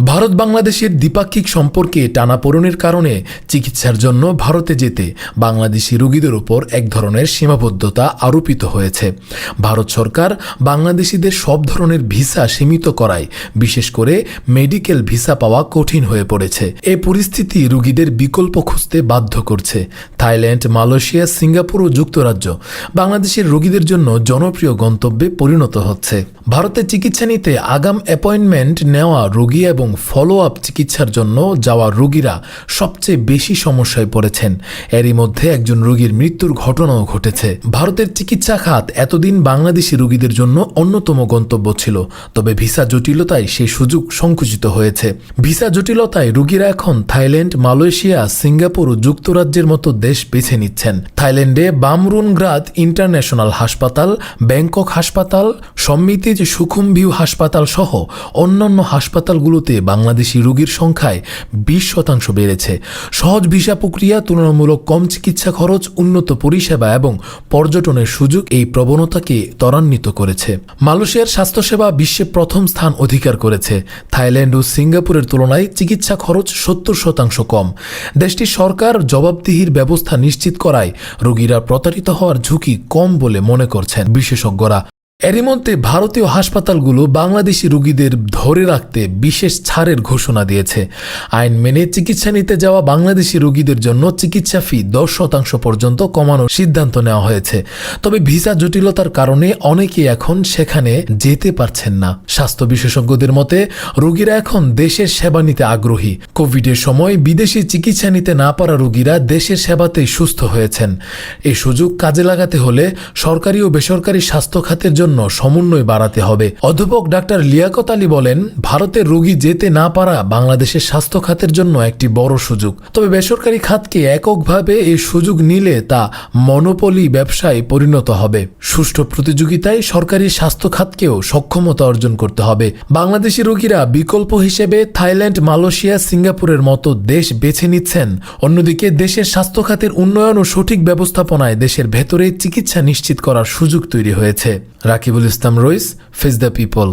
ভারত বাংলাদেশের দ্বিপাক্ষিক সম্পর্কে টানাপোড়নের কারণে চিকিৎসার জন্য ভারতে যেতে বাংলাদেশি রোগীদের উপর এক ধরনের সীমাবদ্ধতা আরোপিত হয়েছে। ভারত সরকার বাংলাদেশিদের সব ধরনের ভিসা সীমিত করায়, বিশেষ করে মেডিকেল ভিসা পাওয়া কঠিন হয়ে পড়েছে। এ পরিস্থিতি রোগীদের বিকল্প খুঁজতে বাধ্য করছে। থাইল্যান্ড, মালয়েশিয়া, সিঙ্গাপুর ও যুক্তরাজ্য বাংলাদেশের রোগীদের জন্য জনপ্রিয় গন্তব্যে পরিণত হচ্ছে। ভারতে চিকিৎসা নিতে আগাম অ্যাপয়েন্টমেন্ট নেওয়া রোগী এবং ফলো আপ চিকিৎসার জন্য যাওয়া রোগীরা সবচেয়ে বেশি সমস্যায় পড়েছেন। এরই মধ্যে একজন রোগীর মৃত্যুর ঘটনাও ঘটেছে। ভারতের চিকিৎসা খাত এতদিন বাংলাদেশি রোগীদের জন্য অন্যতম গন্তব্য ছিল, তবে ভিসা জটিলতায় সেই সুযোগ সংকুচিত হয়েছে। ভিসা জটিলতায় রোগীরা এখন থাইল্যান্ড, মালয়েশিয়া, সিঙ্গাপুর ও যুক্তরাজ্যের মতো দেশ বেছে নিচ্ছেন। থাইল্যান্ডে বামরুনগ্রাদ ইন্টারন্যাশনাল হাসপাতাল, ব্যাংকক হাসপাতাল, সম্মিতিজ সুখুমভিউ হাসপাতাল সহ অন্যান্য হাসপাতালগুলোতে বাংলাদেশি রোগীর সংখ্যায় বিশ শতাংশ বেড়েছে। সহজ ভিসা প্রক্রিয়া, তুলনামূলক কম চিকিৎসা খরচ, উন্নত পরিষেবা এবং পর্যটনের সুযোগ এই প্রবণতাকে ত্বরান্বিত করেছে। মালয়েশিয়ার স্বাস্থ্যসেবা বিশ্বে প্রথম স্থান অধিকার করেছে। থাইল্যান্ড ও সিঙ্গাপুরের তুলনায় চিকিৎসা খরচ সত্তর শতাংশ কম। দেশটির সরকার জবাবদিহির ব্যবস্থা নিশ্চিত করায় রোগীরা প্রতারিত হওয়ার ঝুঁকি কম বলে মনে করছেন বিশেষজ্ঞরা। এরই মধ্যে ভারতীয় হাসপাতালগুলো বাংলাদেশি রোগীদের ধরে রাখতে বিশেষ ছাড়ের ঘোষণা দিয়েছে। আইন মেনে চিকিৎসা নিতে যাওয়া বাংলাদেশি রোগীদের জন্য চিকিৎসা ফি দশ শতাংশ পর্যন্ত কমানোর সিদ্ধান্ত নেওয়া হয়েছে। তবে ভিসা জটিলতার কারণে অনেকেই এখন সেখানে যেতে পারছেন না। স্বাস্থ্য বিশেষজ্ঞদের মতে, রোগীরা এখন দেশের সেবা নিতে আগ্রহী। কোভিডের সময় বিদেশি চিকিৎসা নিতে না পারা রোগীরা দেশের সেবাতেই সুস্থ হয়েছেন। এই সুযোগ কাজে লাগাতে হলে সরকারি ও বেসরকারি স্বাস্থ্য খাতের জন্য সমন্বয় বাড়াতে হবে। অধ্যাপক ডাক্তার লিয়াকত আলী বলেন, ভারতের রোগী যেতে না পারা বাংলাদেশের স্বাস্থ্য খাতের জন্য একটি বড় সুযোগ। তবে বেসরকারি খাতকে এককভাবে এই সুযোগ নিলে তা মনোপলি ব্যবসায় পরিণত হবে। সুষ্ঠু প্রতিযোগিতায় সরকারি স্বাস্থ্য খাতকেও সক্ষমতা অর্জন করতে হবে। বাংলাদেশি রোগীরা বিকল্প হিসেবে থাইল্যান্ড, মালয়েশিয়া, সিঙ্গাপুরের মতো দেশ বেছে নিচ্ছেন। অন্যদিকে দেশের স্বাস্থ্য খাতের উন্নয়ন ও সঠিক ব্যবস্থাপনায় দেশের ভেতরে চিকিৎসা নিশ্চিত করার সুযোগ তৈরি হয়েছে। Rakibul Islam Rais face the people